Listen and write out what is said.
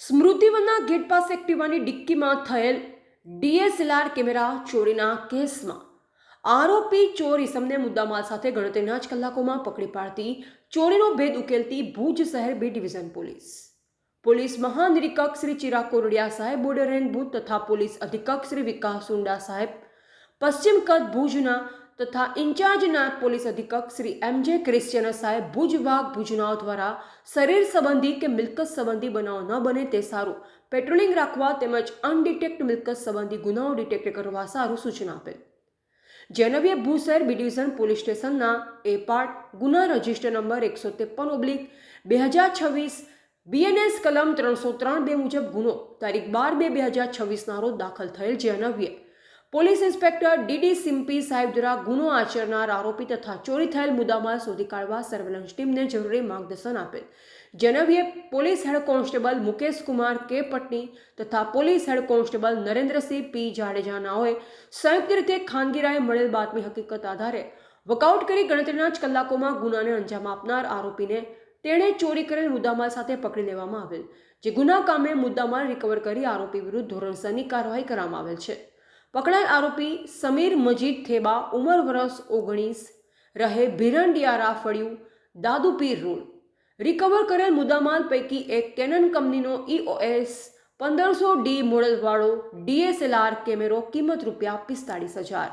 સ્મૃતિવનના gate પાસે એક્ટિવાની ડિક્કીમાં થયેલ DSLR camera ચોરીના કેસમાં. આરોપી ચોર ઇસમને મુદ્દામાલ સાથે ગણતરીના જ કલાકોમાં પકડી પાડતી, ચોરીનો ભેદ ઉકેલતી ભુજ શહેર બી ડિવિઝન પોલીસ. પોલીસ મહાનિરીક્ષક શ્રી ચિરાગ કોરડિયા સાહેબ, બોર્ડર રેન્જ ભુજ તથા પોલીસ અધિક્ષક શ્રી વિકાસ સુંડા સાહેબ, પશ્ચિમ કચ્છ ભુજના તથા ઇન્ચાર્જ નાયબ પોલીસ અધિક્ષક શ્રી એમ જે ક્રિશ્ચિયન સાહેબ ભુજ વિભાગ ભુજનાઓ દ્વારા શરીર સંબંધી કે મિલકત સંબંધી બનાવ ન બને તે સારું. પેટ્રોલિંગ રાખવા તેમજ અનડિટેક્ટ મિલકત સંબંધી ગુનાઓ ડિટેક્ટ કરવા સારું સૂચના આપેલ જેનવીએ ભુજ શહેર બી ડિવિઝન પોલીસ સ્ટેશનના એ પાર્ટ ગુના રજિસ્ટર નંબર એકસો ત્રેપન ઓબ્લિક બે હજાર છવ્વીસ બીએનએસ કલમ ત્રણસો ત્રણ બે મુજબ ગુનો તારીખ બાર બે બે હજાર છવ્વીસના રોજ દાખલ થયેલ જે અન્વયે પોલીસ ઇન્સ્પેક્ટર ડીડી સિમ્પી સાહેબ દ્વારા ગુનો આચરનાર આરોપી તથા ચોરી થયેલ મુદ્દામાં શોધી કાઢવા સર્વેલન્સ ટીમને જરૂરી માર્ગદર્શન આપેલ. જેનવીએ police head constable Mukesh Kumar, K Patni તથા police head constable Narendrasinh P. જાડેજાનાઓએ સંયુક્ત રીતે ખાનગીરાએ મળેલ બાતમી હકીકત આધારે વકઆઉટ કરી ગણતરીના જ કલાકોમાં ગુનાને અંજામ આપનાર આરોપીને તેણે ચોરી કરેલ મુદ્દામાલ સાથે પકડી લેવામાં આવેલ, જે ગુના કામે મુદ્દામાલ રિકવર કરી આરોપી વિરુદ્ધ ધોરણસરની કાર્યવાહી કરવામાં આવેલ છે. પકડાયેલ આરોપી સમીર મજીદ થેબા ઉંમર વર્ષ ઓગણીસ, રહે ભીરંડિયા રાફળિયું દાદુપીર રોડ. રિકવર કરેલ મુદ્દામાલ પૈકી એક કેનન કંપનીનો ઈઓએસ પંદરસો ડી મોડલવાળો ડીએસએલઆર કેમેરો કિંમત રૂપિયા પિસ્તાળીસ હજાર.